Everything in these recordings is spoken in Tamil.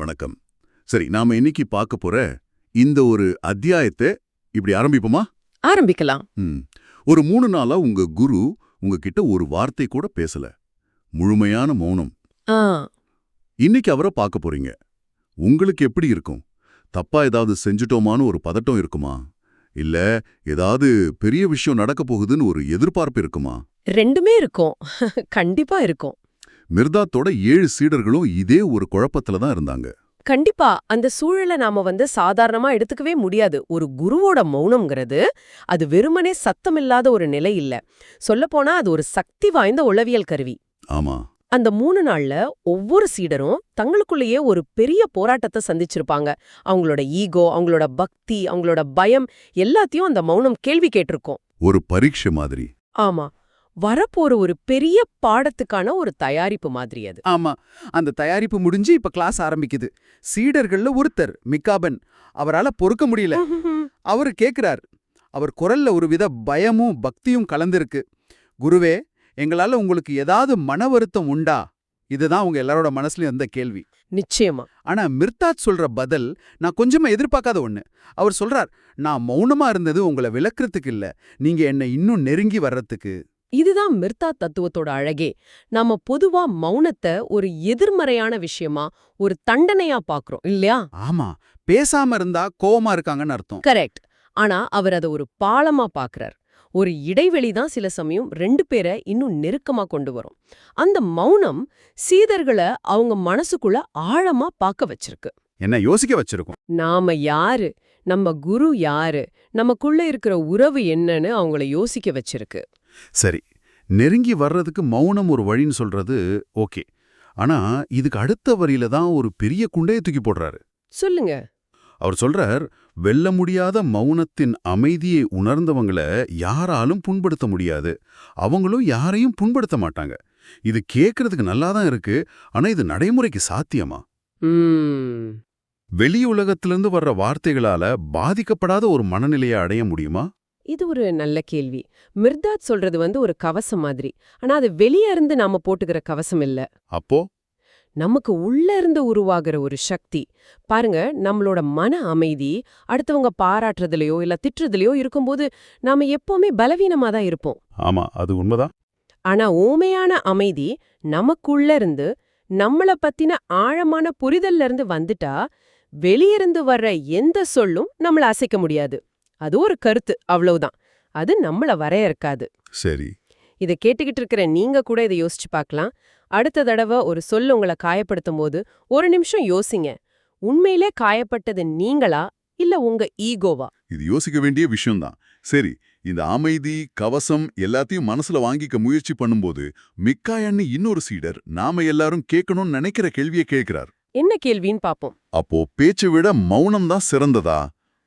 வணக்கம். சரி நாம இன்னைக்கு பார்க்க போற இந்த ஒரு அத்தியாயத்தை இப்படி ஆரம்பிப்போமா? ஆரம்பிக்கலாம். ஒரு மூணு நாளா உங்க குரு உங்ககிட்ட ஒரு வார்த்தை கூட பேசல. முழுமையான மௌனம். இன்னைக்கு அவரை பார்க்க போறீங்க. உங்களுக்கு எப்படி இருக்கும்? தப்பா ஏதாவது செஞ்சுட்டோமான்னு ஒரு பதட்டம் இருக்குமா? இல்ல ஏதாவது பெரிய விஷயம் நடக்க போகுதுன்னு ஒரு எதிர்பார்ப்பு இருக்குமா? ரெண்டுமே இருக்கும். கண்டிப்பா இருக்கும். மிர்தாத்தோட ஏழு சீடர்களும் இதே ஒரு குழப்பத்துல தான் இருந்தாங்க. கண்டிப்பா அந்த சூழலை நாம வந்து சாதாரணமா எடுத்துக்கவே முடியாது. ஒரு குருவோட மௌனம்ங்கிறது அது வெறுமனே சத்தமில்லாத ஒரு நிலை இல்ல. சொல்லப்போனா அது ஒரு சக்தி வாய்ந்த உளவியல் கருவி. ஆமா. அந்த மூணு நாள்ல ஒவ்வொரு சீடரும் தங்களுக்குள்ளேயே ஒரு பெரிய போராட்டத்தை சந்திச்சிருப்பாங்க. அவங்களோட ஈகோ அவங்களோட பக்தி அவங்களோட பயம் எல்லாத்தையும் அந்த மௌனம் கேள்வி கேட்டிருக்கும். ஒரு பரீட்சை மாதிரி. ஆமா. வரப்போற ஒரு பெரிய பாடத்துக்கான ஒரு தயாரிப்பு மாதிரி அது. ஆமா. அந்த தயாரிப்பு முடிஞ்சு இப்ப கிளாஸ் ஆரம்பிக்குது. சீடர்கள்ல ஒருத்தர் மிக்காபன் அவரால பொறுக்க முடியல. அவரு கேக்குறார். அவர் குரல்ல ஒரு வித பயமும் பக்தியும் கலந்திருக்கு. குருவே எங்களால உங்களுக்கு ஏதாவது மன வருத்தம் உண்டா? இதுதான் உங்க எல்லாரோட மனசுலயும் அந்த கேள்வி. நிச்சயமா. ஆனா மிர்தாத் சொல்ற பதில் நான் கொஞ்சமா எதிர்பார்க்காத ஒண்ணு. அவர் சொல்றார் நான் மௌனமா இருந்தது உங்களை விளக்குறதுக்கு இல்ல. நீங்க என்னை இன்னும் நெருங்கி வர்றதுக்கு. இதுதான் மிர்தா தத்துவத்தோட அழகே. நாம பொதுவா மௌனத்தை ஒரு எதிர்மறையான விஷயமா ஒரு தண்டனையா பாக்குறோம் இல்லையா? ஆமா. பேசாம இருந்தா கோவமா இருக்காங்கன்னு அர்த்தம். கரெக்ட். ஆனா அவர் அதை ஒரு பாலமா பாக்குறார். ஒரு இடைவெளி தான் சில சமயம் ரெண்டு பேரை இன்னும் நெருக்கமா கொண்டு வரும். அந்த மௌனம் சீதர்களை அவங்க மனசுக்குள்ள ஆழமா பார்க்க வச்சிருக்கு. என்ன யோசிக்க வச்சிருக்கும்? நாம யாரு? நம்ம குரு யாரு? நமக்குள்ள இருக்கிற உறவு என்னன்னு அவங்கள யோசிக்க வச்சிருக்கு. சரி நெருங்கி வர்றதுக்கு மௌனம் ஒரு வழின்னு சொல்றது ஓகே. ஆனா இதுக்கு அடுத்த வரியில தான் ஒரு பெரிய குண்டையை தூக்கி போடுறாரு. சொல்லுங்க. அவர் சொல்றார் வெல்ல முடியாத மௌனத்தின் அமைதியை உணர்ந்தவங்கள யாராலும் புண்படுத்த முடியாது. அவங்களும் யாரையும் புண்படுத்த மாட்டாங்க. இது கேட்கறதுக்கு நல்லா தான் இருக்கு ஆனா இது நடைமுறைக்கு சாத்தியமா? வெளி உலகத்திலிருந்து வர்ற வார்த்தைகளால பாதிக்கப்படாத ஒரு மனநிலையை அடைய முடியுமா? இது ஒரு நல்ல கேள்வி. மிர்தாத் சொல்றது வந்து ஒரு கவசம் மாதிரி. ஆனா அது வெளிய இருந்து நாம போட்டுக்கிற கவசம் இல்ல. அப்போ? நமக்கு உள்ள இருந்து உருவாகிற ஒரு சக்தி. பாருங்க நம்மளோட மன அமைதி அடுத்தவங்க பாராட்டுறதுலயோ இல்ல திட்டுறதுலயோ இருக்கும்போது நாம எப்பவுமே பலவீனமா தான் இருப்போம். ஆமா அது உண்மைதான். ஆனா ஊமையான அமைதி நமக்குள்ள இருந்து நம்மள பத்தின ஆழமான புரிதல்ல இருந்து வந்துட்டா வெளியிருந்து வர்ற எந்த சொல்லும் நம்மள அசைக்க முடியாது. அது ஒரு கருத்து அவ்வளவுதான். அது நம்மள வரையறுக்காது. சரி. இதை கேட்டுக்கிட்டு இருக்கிற நீங்க கூட இதை யோசிச்சு பார்க்கலாம். அடுத்த தடவை ஒரு சொல் உங்களை காயப்படுத்தும் போது ஒரு நிமிஷம் யோசிங்க. உண்மையிலே காயப்பட்டது நீங்களா இல்ல உங்க ஈகோவா? இது யோசிக்க வேண்டிய விஷயம்தான். சரி இந்த அமைதி கவசம் எல்லாத்தையும் மனசுல வாங்கிக்க முயற்சி பண்ணும்போது மிக்காயன்னு இன்னொரு சீடர் நாம எல்லாரும் கேட்கணும்னு நினைக்கிற கேள்வியை கேட்கிறார். என்ன கேள்வின்னு பாப்போம். அப்போ பேச்சை விட மௌனம் தான் சிறந்ததா?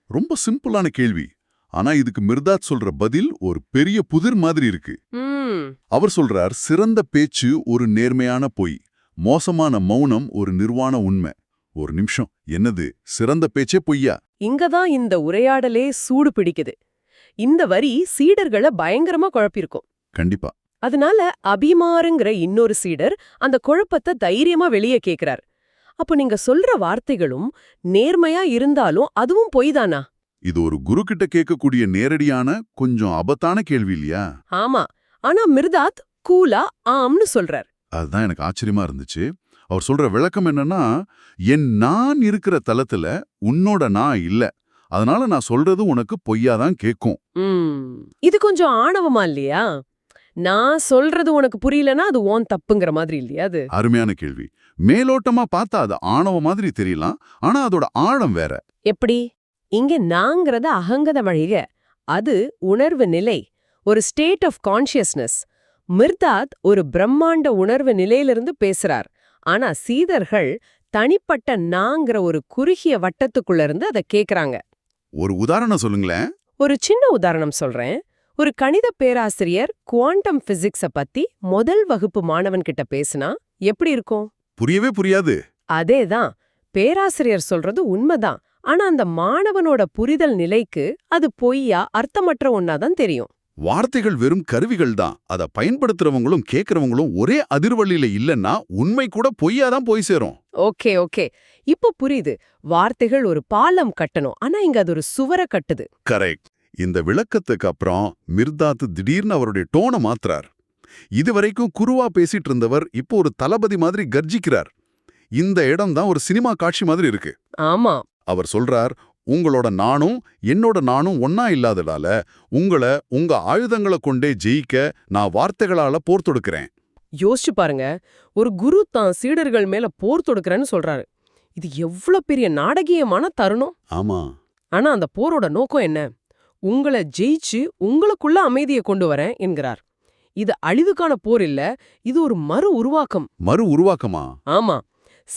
ரொம்ப சிம்பிளான கேள்வி. ஆனா இதுக்கு மிர்தாத் சொல்ற பதில் ஒரு பெரிய புதிர் மாதிரி இருக்கு. அவர் சொல்றார் சிறந்த பேச்சு ஒரு நேர்மையான பொய் மோசமான மௌனம் ஒரு நிர்வாண உண்மை. ஒரு நிமிஷம் என்னது? சிறந்த பேச்சே பொய்யா? இங்கதான் இந்த உரையாடலே சூடு பிடிக்குது. இந்த வரி சீடர்களை பயங்கரமா குழப்பிருக்கும் கண்டிப்பா. அதனால அபிமாருங்கிற இன்னொரு சீடர் அந்த குழப்பத்தை தைரியமா வெளியே கேக்குறார். அப்போ நீங்க சொல்ற வார்த்தைகளும் நேர்மையா இருந்தாலும் அதுவும் பொய்தானா? இது ஒரு குரு கிட்ட கேட்கக்கூடிய நேரடியான கொஞ்சம் அபத்தான கேள்வி இல்லையா? ஆமா. ஆனா மிர்தாத் கூலா ஆம்னு சொல்றார். அதுதான் எனக்கு ஆச்சரியமா இருந்துச்சு. அவர் சொல்ற விளக்கம் என்னன்னா என் நான் இருக்கிற தலத்துல உன்னோட நான் இல்ல. அதனால நான் சொல்றது உனக்கு பொய்யாதான் கேட்கும் ம். இது கொஞ்சம் ஆணவமா இல்லையா? நான் சொல்றது உனக்கு புரியலனா அது ஓன் தப்புங்கிற மாதிரி இல்லையா அது? அருமையான கேள்வி. மேலோட்டமா பார்த்தா அது ஆணவ மாதிரி தெரியலாம் ஆனா அதோட ஆழம் வேற. எப்படி? இங்க நாங்கிறது அகங்கத வழிக. அது உணர்வு நிலை ஒரு ஸ்டேட் ஆஃப் கான்ஷியஸ்னஸ் மிர்தாத் ஒரு பிரம்மாண்ட உணர்வு நிலையிலிருந்து பேசுறார். ஆனா சீதர்கள் தனிப்பட்ட நாங்கிற ஒரு குறுகிய வட்டத்துக்குள்ள இருந்து அதை கேக்குறாங்க. ஒரு உதாரணம் சொல்லுங்களேன். ஒரு சின்ன உதாரணம் சொல்றேன். ஒரு கணித பேராசிரியர் குவாண்டம் பிசிக்ஸ பத்தி முதல் வகுப்பு மாணவன் கிட்ட பேசினா எப்படி இருக்கும்? புரியவே புரியாது. அதேதான். பேராசிரியர் சொல்றது உண்மைதான். ஆனா அந்த மாணவனோட புரிதல் நிலைக்கு அது பொய்யா அர்த்தமற்ற ஒன்னாதான் தெரியும். வார்த்தைகள் வெறும் கருவிகள் தான். அதை பயன்படுத்துறவங்களும் கேட்கறவங்களும் ஒரே அதிர்வழியில இல்லைன்னா உண்மை கூட பொய்யாதான் போய் சேரும். Okay okay. இப்போ புரியுது. வார்த்தைகள் ஒரு பாலம் கட்டணும். ஆனா இங்க அது ஒரு சுவரை கட்டுது. கரெக்ட். இந்த விளக்கத்துக்கு அப்புறம் மிர்தாத் திடீர்னு அவருடைய டோனை மாத்துறார். இதுவரைக்கும் குருவா பேசிட்டு இருந்தவர் இப்போ ஒரு தளபதி மாதிரி கர்ஜிக்கிறார். இந்த இடம் தான் ஒரு சினிமா காட்சி மாதிரி இருக்கு. ஆமா. அவர் சொல்றார் உங்களோட நானும் என்னோட நானும் ஒன்னா இல்லாததால உங்களை உங்க ஆயுதங்களை கொண்டே ஜெயிக்க நான் வார்த்தைகளால போர் தொடுக்கிறேன். யோசிச்சு பாருங்க. ஒரு குரு தான் சீடர்கள் மேல போர் தொடுக்கிறேன்னு சொல்றாரு. இது எவ்வளவு பெரிய நாடகீயமான தருணம். ஆமா. ஆனா அந்த போரோட நோக்கம் என்ன? உங்களை ஜெயிச்சு உங்களுக்குள்ள அமைதியை கொண்டு வரேன் என்கிறார். இது அழிவுக்கான போர் இல்ல இது ஒரு மறு உருவாக்கம். மறு உருவாக்கமா? ஆமா.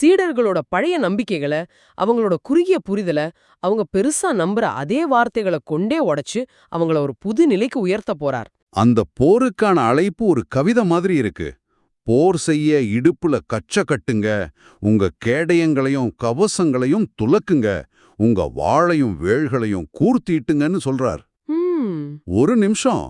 சீடர்களோட பழைய நம்பிக்கைகளை அவங்களோட குறுகிய புரிதலை அவங்க பெருசா நம்புற அதே வார்த்தைகளை கொண்டே உடைச்சு அவங்கள ஒரு புது நிலைக்கு உயர்த்த போறார். அந்த போருக்கான அழைப்பு ஒரு கவிதை மாதிரி இருக்கு. போர் செய்ய இடுப்புல கச்ச கட்டுங்க. உங்க கேடயங்களையும் கவசங்களையும் துலக்குங்க. உங்க வாளையும் வேள்களையும் கூர்த்தீட்டுங்கன்னு சொல்றார். ஒரு நிமிஷம்.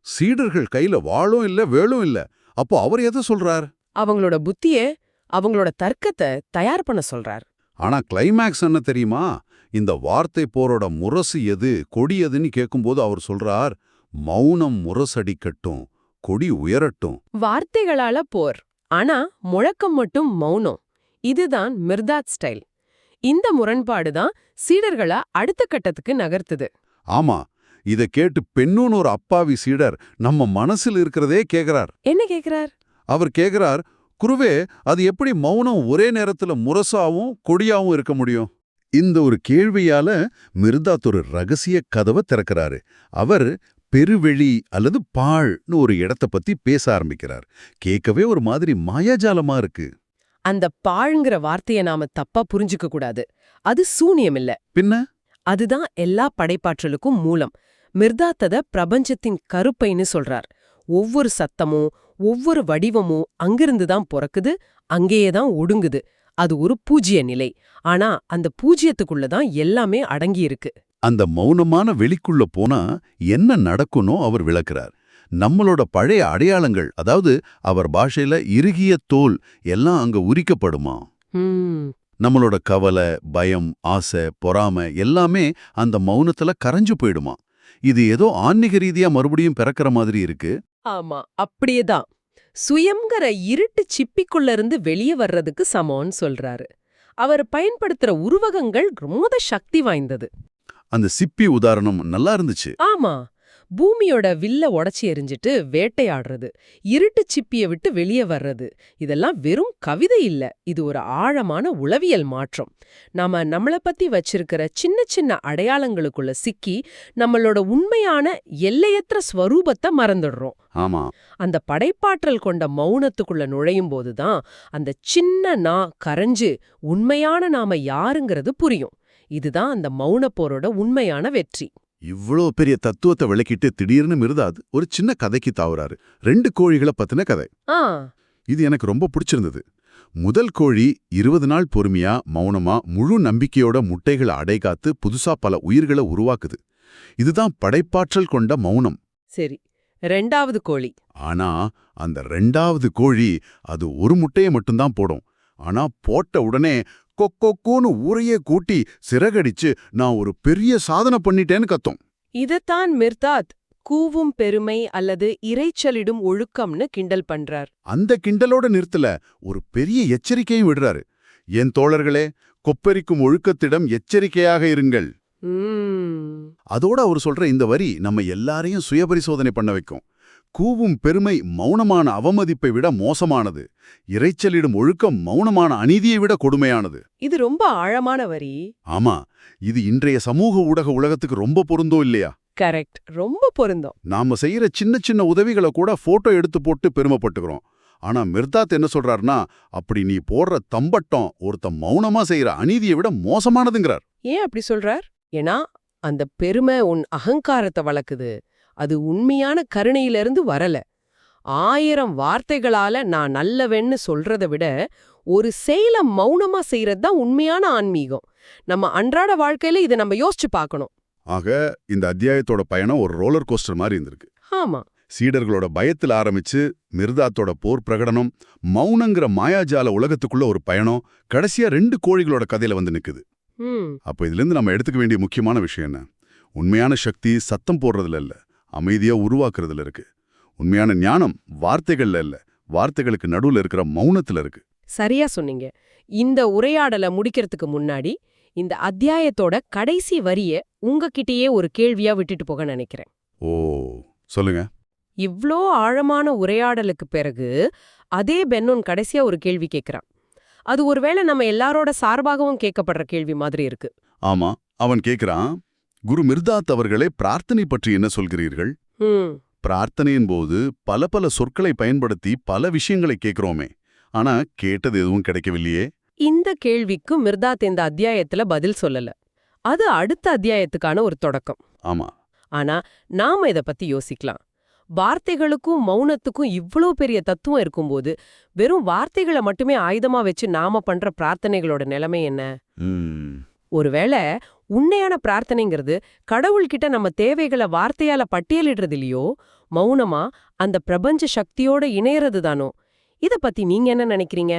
சீடர்கள் கையில வாளும் இல்ல வேலும் இல்ல. அப்போ அவர் எதை சொல்றார்? அவங்களோட புத்திய அவங்களோட தர்க்கத்தை தயார் பண்ண சொல்றார். ஆனா கிளைமேக்ஸ் என்ன தெரியுமா? இந்த வார்த்தை போரோட முரசு எது கொடி எதுன்னு கேட்கும்போது அவர் சொல்றார் மௌனம் முரசடிக்கட்டும். கொடி உயரட்டும். வார்த்தைகளால போர். ஆனா முழக்கம் மட்டும் மௌனம். இதுதான் மிர்தாத் ஸ்டைல். இந்த முரண்பாடு தான் சீடர்களை அடுத்த கட்டத்துக்கு நகர்த்துது. ஆமா இத கேட்டு பெண்ணுன்னு ஒரு அப்பாவி சீடர் நம்ம மனசில் இருக்கிறதே கேக்குறார். என்ன கேக்குறார்? அவர் கேக்குறார் குருவே அது எப்படி மௌனம் ஒரே நேரத்துல முரசாவும் கொடியாவும் இருக்க முடியும்? இந்த ஒரு கேள்வியால மிர்தாத் ஒரு ரகசிய கதவை திறக்கிறாரு. அவர் பெருவெளி அல்லது பாழ்னு ஒரு இடத்த பத்தி பேச ஆரம்பிக்கிறார். கேட்கவே ஒரு மாதிரி மாயாஜாலமா இருக்கு. அந்த பாழ்ங்கிற வார்த்தைய நாம தப்பா புரிஞ்சுக்க கூடாது. அது சூனியம் இல்ல. பின்ன? அதுதான் எல்லா படைப்பாற்றலுக்கும் மூலம். மிர்தாத்தத பிரபஞ்சத்தின் கருப்பைன்னு சொல்றார். ஒவ்வொரு சத்தமும் ஒவ்வொரு வடிவமும் அங்கிருந்து தான் பிறக்குது அங்கேயே தான் ஒடுங்குது. அது ஒரு பூஜ்ய நிலை. ஆனா அந்த பூஜ்யத்துக்குள்ள தான் எல்லாமே அடங்கி இருக்கு. அந்த மௌனமான வெளிக்குள்ள போனா என்ன நடக்கும்னோ அவர் விளக்குறார். நம்மளோட பழைய அடையாளங்கள் அதாவது அவர் பாஷையில இறுகிய தோல் எல்லாம் அங்க உரிக்கப்படுமா? நம்மளோட கவலை பயம் ஆசை பொறாமை எல்லாமே அந்த மௌனத்துல கரைஞ்சு போயிடுமா? இது ஏதோ ஆன்மீக ரீதியா மறுபடியும் பிறக்கிற மாதிரி இருக்கு. ஆமா அப்படியேதான். சுயம்ங்கிற இருட்டு சிப்பிக்குள்ள இருந்து வெளியே வர்றதுக்கு சமம்னு சொல்றாரு. அவர் பயன்படுத்துற உருவகங்கள் ரொம்ப சக்தி வாய்ந்தது. அந்த சிப்பி உதாரணம் நல்லா இருந்துச்சு. ஆமா. பூமியோட வில்ல உடைச்சி எறிஞ்சிட்டு வேட்டையாடுறது இருட்டு சிப்பிய விட்டு வெளியே வர்றது இதெல்லாம் வெறும் கவிதை இல்ல. இது ஒரு ஆழமான உளவியல் மாற்றம். நாம நம்மள பத்தி வச்சிருக்கிற சின்ன சின்ன அடையாளங்களுக்குள்ள சிக்கி நம்மளோட உண்மையான எல்லையற்ற ஸ்வரூபத்தை மறந்துடுறோம். ஆமா. அந்த படைப்பாற்றல் கொண்ட மௌனத்துக்குள்ள நுழையும் போதுதான் அந்த சின்ன நா கரைஞ்சு உண்மையான நாம யாருங்கிறது புரியும். இதுதான் அந்த மௌனப்போரோட உண்மையான வெற்றி. இவ்ளோ பெரிய தத்துவத்தை விளக்கிட்டு திடீர்னு மிருதாது ஒரு சின்ன கதைக்கு தாவுறாரு. ரெண்டு கோழிகளை பத்தின கதை. இது எனக்கு ரொம்ப பிடிச்சிருந்தது. முதல் கோழி இருபது நாள் பொறுமையா மௌனமா முழு நம்பிக்கையோட முட்டைகளை அடைகாத்து புதுசா பல உயிர்களை உருவாக்குது. இதுதான் படைப்பாற்றல் கொண்ட மௌனம். சரி ரெண்டாவது கோழி. ஆனா அந்த ரெண்டாவது கோழி அது ஒரு முட்டையை மட்டும்தான் போடும். ஆனா போட்ட உடனே கொக்கொக்கோன்னு ஊரையே கூட்டி சிறகடிச்சு நான் ஒரு பெரிய சாதனை பண்ணிட்டேன்னு கத்தும். இதத்தான் மிர்தாத் கூவும் பெருமை அல்லது இரைச்சலிடும் ஒழுக்கம்னு கிண்டல் பண்றார். அந்த கிண்டலோட நிறுத்தல ஒரு பெரிய எச்சரிக்கையும் விடுறாரு. என் தோழர்களே கொப்பரிக்கும் ஒழுக்கத்திடம் எச்சரிக்கையாக இருங்கள். அதோட அவர் சொல்ற இந்த வரி நம்ம எல்லாரையும் சுயபரிசோதனை பண்ண வைக்கும். கூவும் பெருமை மௌனமான அவமதிப்பை விட மோசமானது. இரைச்சலிடும் ஒழுக்கம் மௌனமான அநீதியை விட கொடுமையானது. இது ரொம்ப ஆழமான வரி. ஆமா இது இன்றைய சமூக ஊடக உலகத்துக்கு ரொம்ப பொருந்தோ இல்லையா? கரெக்ட். ரொம்ப பொருந்தம். நாம செய்யற சின்ன சின்ன உதவிகளை கூட போட்டோ எடுத்து போட்டு பெருமைப்பட்டுக்கிறோம். ஆனா மிர்தாத் என்ன சொல்றாருன்னா அப்படி நீ போடுற தம்பட்டம் ஒருத்தன் மௌனமா செய்யற அநீதியை விட மோசமானதுங்கிறார். ஏன் அப்படி சொல்றார்? ஏன்னா அந்த பெருமை உன் அகங்காரத்தை வளர்க்குது. அது உண்மையான கருணையிலிருந்து வரல. ஆயிரம் வார்த்தைகளால நான் நல்லவன்னு சொல்றதை விட ஒரு செயலை மௌனமா செய்யறது தான் உண்மையான ஆன்மீகம். நம்ம அன்றாட வாழ்க்கையில இதை நம்ம யோசிச்சு பார்க்கணும். ஆக இந்த அத்தியாயத்தோட பயணம் ஒரு ரோலர் கோஸ்டர் மாதிரி இருந்திருக்கு. ஆமா. சீடர்களோட பயத்துல ஆரம்பிச்சு மிர்தாத்தோட போர் பிரகடனம் மௌனங்கிற மாயாஜால உலகத்துக்குள்ள ஒரு பயணம் கடைசியா ரெண்டு கோழிகளோட கதையில வந்து நிக்குது. அப்போ இதிலிருந்து நம்ம எடுத்துக்க வேண்டிய முக்கியமான விஷயம் என்ன? உண்மையான சக்தி சத்தம் போடுறதுல இல்ல. அமைதியா உருவாக்குறதுல இருக்கு. உண்மையான ஞானம் வார்த்தைகள்ல இல்ல. வார்த்தைகளுக்கு நடுவுல இருக்கிற மௌனத்துல இருக்கு. சரியா சொன்னீங்க. இந்த உரையாடலை முடிக்கிறதுக்கு முன்னாடி இந்த அத்தியாயத்தோட கடைசி வரிய உங்ககிட்டயே ஒரு கேள்வியா விட்டுட்டு போக நினைக்கிறேன். ஓ சொல்லுங்க. இவ்ளோ ஆழமான உரையாடலுக்கு பிறகு அதே பென்னோன் கடைசியா ஒரு கேள்வி கேக்குறான். அது ஒருவேளை நம்ம எல்லாரோட சார்பாகவும் கேட்கப்படுற கேள்வி மாதிரி இருக்கு. ஆமா அவன் கேக்குறான் குரு மிர்தாத் அவர்களே பிரார்த்தனை பற்றி என்ன சொல்கிறீர்கள்? பிரார்த்தனையின் போது பல பல சொற்களை பயன்படுத்தி பல விஷயங்களை கேட்கிறோமே. ஆனா கேட்டது எதுவும் கிடைக்கவில்லையே? இந்த கேள்விக்கு மிர்தாத் இந்த அத்தியாயத்துல பதில் சொல்லல. அது அடுத்த அத்தியாயத்துக்கான ஒரு தொடக்கம். ஆமா. ஆனா நாம இத பத்தி யோசிக்கலாம். வார்த்தைகளுக்கும் மௌனத்துக்கும் இவ்ளோ பெரிய தத்துவம் இருக்கும்போது வெறும் வார்த்தைகளை மட்டுமே ஆயுதமா வச்சு நாம பண்ற பிரார்த்தனைகளோட நிலைமை என்ன? ஒருவேளை உண்மையான பிரார்த்தனைங்கிறது கடவுள்கிட்ட நம்ம தேவைகளை வார்த்தையால பட்டியலிடுறது இல்லையோ மௌனமா அந்த பிரபஞ்ச சக்தியோட இணையறது தானோ இத பத்தி நீங்க என்ன நினைக்கிறீங்க?